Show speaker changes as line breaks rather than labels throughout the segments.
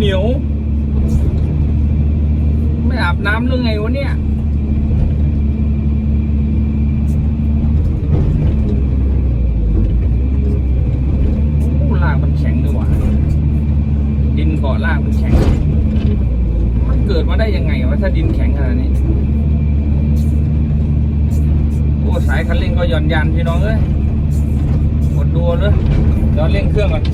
เหนียว ไม่อาบน้ำหรือไงวะเนี่ยลากมันแข็งด้วยว่ะดินเกาะลากมันแข็ง มันเกิดมาได้ยังไงวะถ้าดินแข็งขนาดนี้โอ้สายคันเร่งก็หย่อนยันพี่น้องเอ้ยกดดูเลยเดี๋ยวเร่งเครื่องก่อน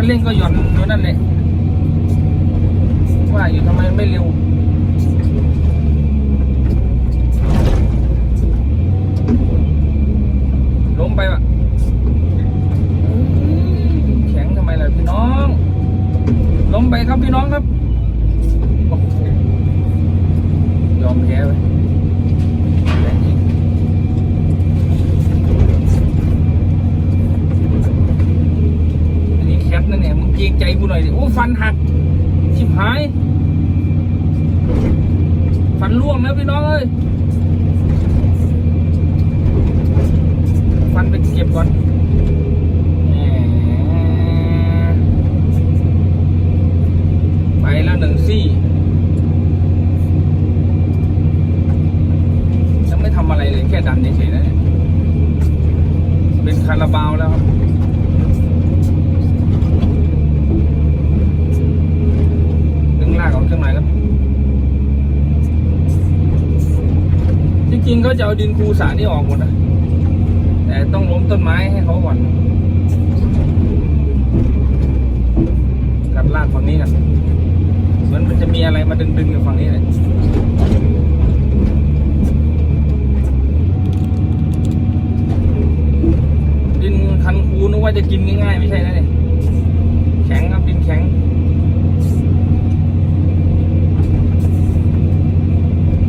คันเร่งก็หย่อนอยู่นั่นแหละว่าอยู่ทำไมไม่เร็วล้มไปวะแข็งทำไมล่ะพี่น้อง ล้มไปครับพี่น้องครับโอ้โหยอมแพ้ไปแรงจริงอันนี้แคทนั่นเนี่ยมึงเกรงใจกูหน่อยดิโอ้ ฟันหัก ชิบหาย ฟันร่วงแล้วพี่น้องเอ้ย ฟันไปเก็บก่อนแหมไปแล้วหนึ่งซี่ยังไม่ทำอะไรเลยแค่ดันเฉยๆนะเนี่ยเป็นคาราบาวแล้วครับ ดึงลากออกเครื่องไหนครับ จะเอาดินคูสานี่ออกหมดอะ แต่ต้องล้มต้นไม้ให้เขาก่อน กัดลากฝั่งนี้กันเหมือนมันจะมีอะไรมาดึงๆอยู่ฝั่งนี้เลยดินคันคูนึกว่าจะกินง่ายๆไม่ใช่นะเนี่ยแข็งครับดินแข็ง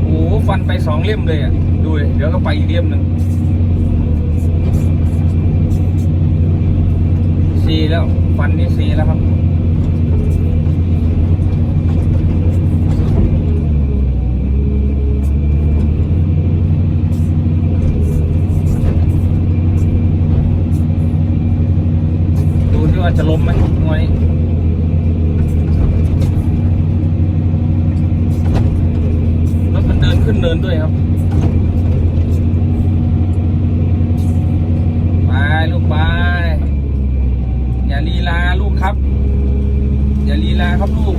โอ้ฟันไปสองเล่มเลยอะ ดูเดี๋ยวก็ไปอีกเล่มหนึ่งซีแล้วฟันนี่ซีแล้วครับดูที่ว่าจะล้มไหมงวยรถมันเดินขึ้นเนินด้วยครับ ไป ลูกไป อย่าลีลาลูกครับ อย่าลีลาครับลูก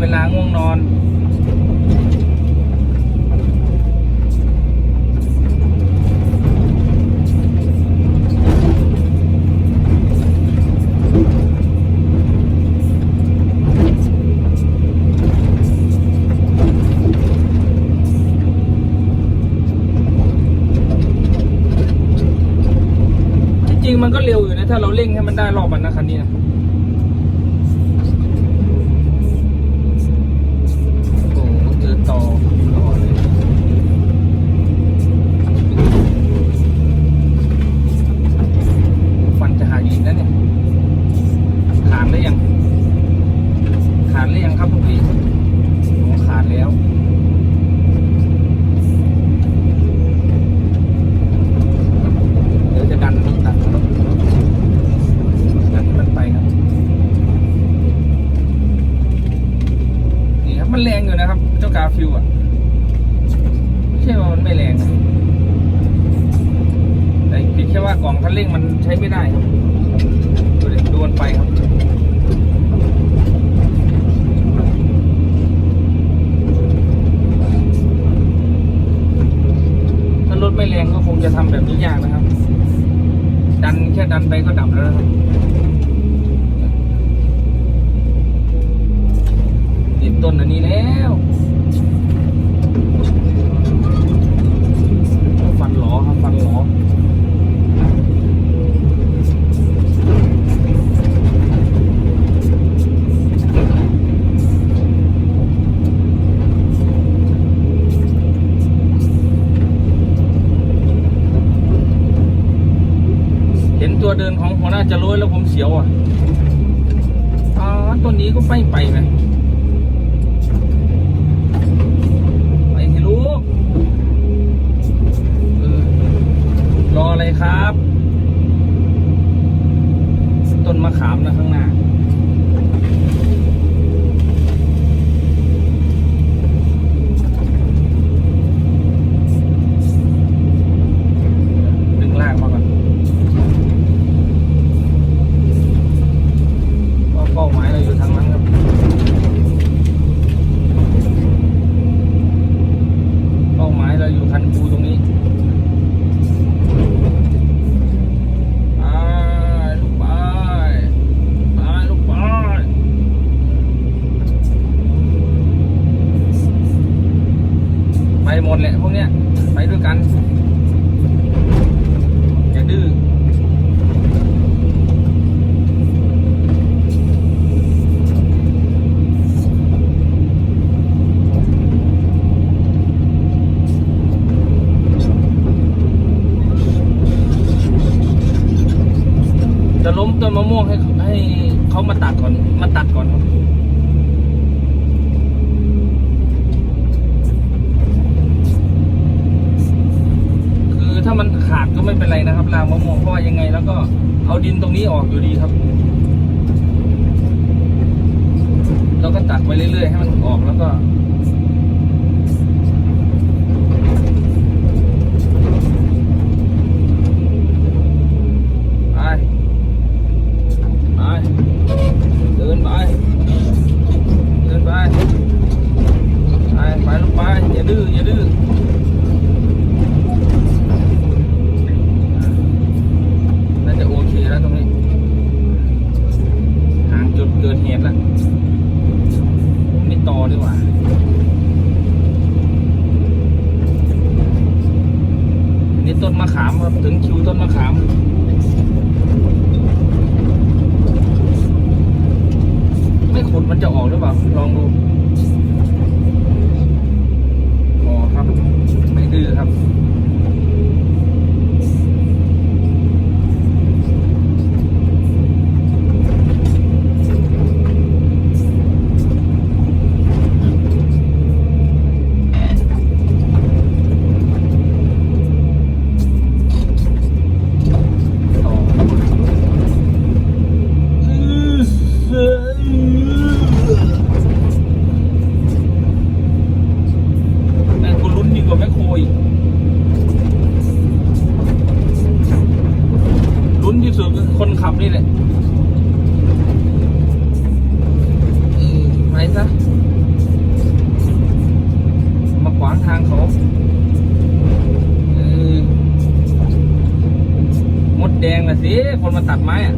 เวลาง่วงนอน มันได้รอบมันนะคันนี้นะ กาฟิวอะไม่ใช่ว่ามันไม่แรงนะแต่เพียงแค่ว่ากล่องคันเร่งมันใช้ไม่ได้ครับดูเด็ดูมันไปครับถ้ารถไม่แรงก็คงจะทำแบบนี้ยากนะครับ ดันแค่ดันไปก็ดับแล้วนะครับติดต้นอันนี้แล้ว ฟันหลอครับฟันหลอ เดินของหัวหน้า จะโรยแล้วผมเสียวอะอ๋อต้นนี้ก็ไม่ไปไหมไปสิลูกเออรออะไรครับ ต้นมะขามนะข้างหน้า ม่วงให้ให้เขามาตัดก่อน มาตัดก่อนครับคือถ้ามันขาดก็ไม่เป็นไรนะครับรางมะม่วงเพราะว่ายังไง แล้วก็เอาดินตรงนี้ออกอยู่ดีครับเราก็ตักไปเรื่อยๆให้มันออกแล้วก็ ไป ไป เดินไป เดินไป ไปไปลงไป อย่าดื้อ อย่าดื้อ งนะสิ คนมาตัดไม้อะ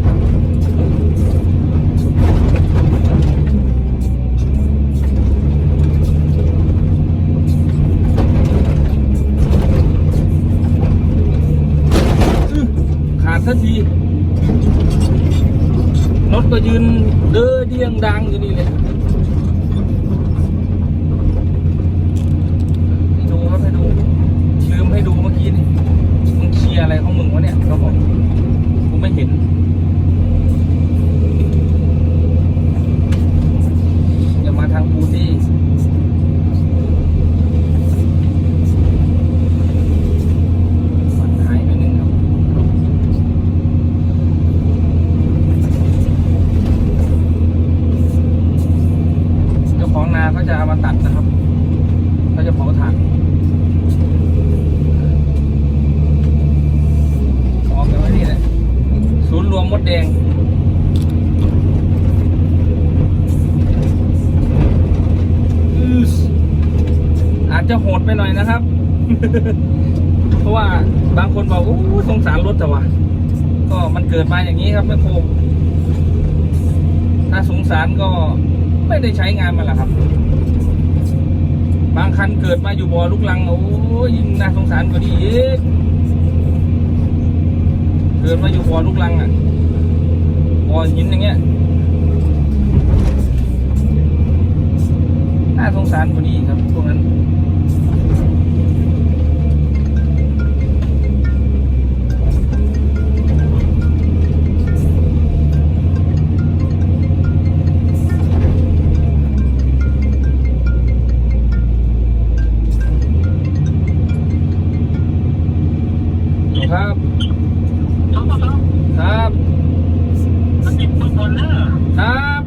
ขาดสักทีรถก็ยืนเด้อเดียงดังอยู่นี่เลยให้ดูครับให้ดูลืมให้ดูเมื่อกี้นี่มึงเคลียร์อะไรของมึงวะเนี่ยเขาบอกกู ไม่เห็น อย่ามาทางกูสิมันหายไปหนึ่งครับ เจ้าของนาเขาจะเอามาตัดนะครับเขาจะเผาถ่านออกกันไว้นี่แหละ ศูนย์รวมมดแดง อืสอาจจะโหดไปหน่อยนะครับ เพราะว่าบางคนบอกโอ้สงสารรถแต่ว่าก็มันเกิดมาอย่างนี้ครับแม่โคมถ้าสงสารก็ไม่ได้ใช้งานมันหละครับ บางคันเกิดมาอยู่บ่อลูกลังโอ้ยิ่งน่าสงสารกว่านี้อีกเกิดมาอยู่บ่อลูกลังอะบ่อหินอย่างเงี้ยน่าสงสารกว่านี้ครับพวกนั้น ครับ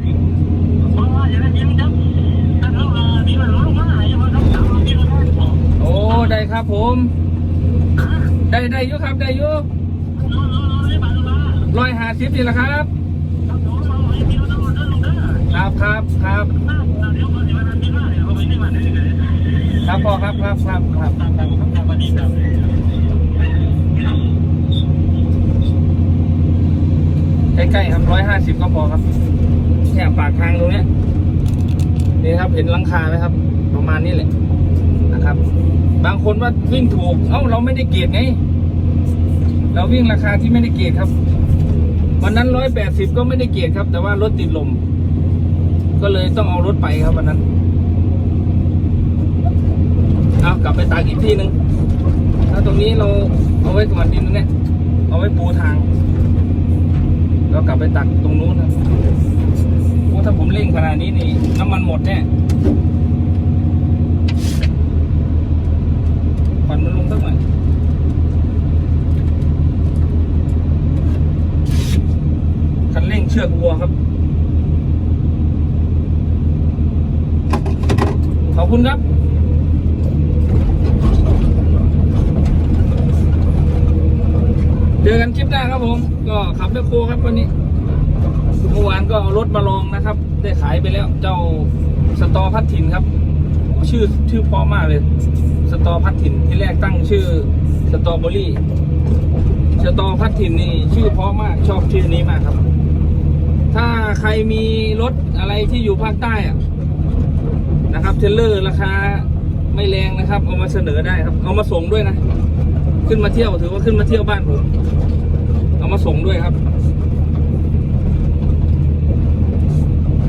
โอ้ได้ครับผม ได้ได้ยุครับได้ยุร้อยห้าสิบนี่แหละครับ ครับครับครับครับพ่อครับครับครับครับใกล้ๆครับร้อยห้าสิบก็พอครับ เนี่ยปากทางตรงเนี้ยนี่ครับเห็นหลังคาไหมครับ ประมาณนี้แหละนะครับ บางคนว่าวิ่งถูกเอ้าเราไม่ได้เกียรไง เราวิ่งราคาที่ไม่ได้เกียรครับ วันนั้นร้อยแปดสิบก็ไม่ได้เกียรครับ แต่ว่ารถติดลม ก็เลยต้องเอารถไปครับวันนั้นเอากลับไปตากอีกที่หนึ่งถ้าตรงนี้เราเอาไว้ก่อนดินตรงเนี้ยเอาไว้ปูทาง เรากลับไปตักตรงนู้นนะ ถ้าผมเร่งขนาดนี้นี่น้ำมันหมดแน่ควันมันลงสักหน่อยคันเร่งเชือกวัวครับ ขอบคุณครับเจอกันคลิปหน้าครับผม ก็ขับแมคโคครับวันนี้ เมื่อวานก็เอารถมาลองนะครับ ได้ขายไปแล้วเจ้าสตอพัดถิ่นครับชื่อชื่อเพราะมากเลย สตอพัดถิ่นที่แรกตั้งชื่อสตอเบอรี่สตอพัดถิ่นนี่ชื่อเพราะมากชอบชื่อนี้มากครับ ถ้าใครมีรถอะไรที่อยู่ภาคใต้อะนะครับเทเลอร์ราคาไม่แรงนะครับ เอามาเสนอได้ครับ เอามาส่งด้วยนะ ขึ้นมาเที่ยวถือว่าขึ้นมาเที่ยวบ้านผมเอามาส่งด้วยครับ